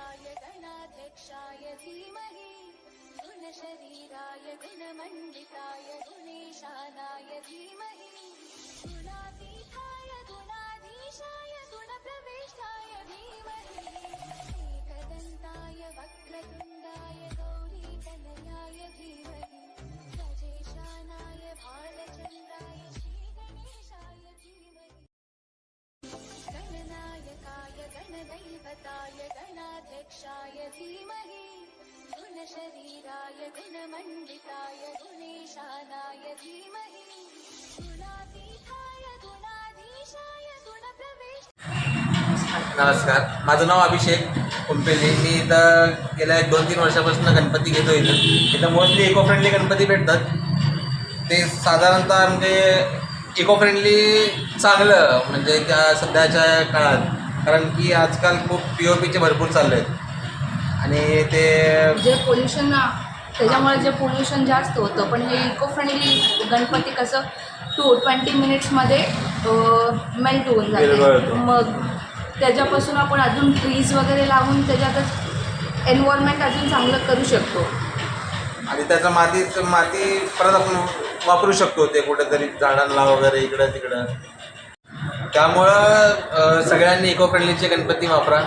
य गणाध्यक्षाय धीमहि गुणशरीराय गुणमण्डिताय गुणे गणदैवताय गणाध्यक्षाय धीमहि गुणशरीराय गुणमण्डिताय गुणेशानाय धीमहि। गुणातीथाय गुणाधीशाय गुणप्रवेश। नमस्कार माझं नाव अभिषेक कुंपेले मी इथं गेल्या दोन तीन वर्षापासून गणपती घेतो इथं. इथं मोस्टली इको फ्रेंडली गणपती भेटतात. ते साधारणतः म्हणजे इको फ्रेंडली चांगलं म्हणजे त्या सध्याच्या काळात. कारण की आजकाल खूप पी ओ पीचे भरपूर चालले आहेत आणि ते जे पोल्युशन त्याच्यामुळे जे पोल्युशन जास्त होतं पण हे इको फ्रेंडली गणपती कसं टू ट्वेंटी मिनिट्समध्ये मेल्ट होऊन. जाते. मग त्याच्यापासून आपण अजून ट्रीज वगैरे लावून त्याच्यातच एन्व्हायरमेंट अजून चांगलं करू शकतो. आणि त्याचं माती माती परत आपण वापरू शकतो ते कुठेतरी झाडांना वगैरे इकडं तिकडं. त्यामुळं सगळ्यांनी इको फ्रेंडलीचे गणपती वापरा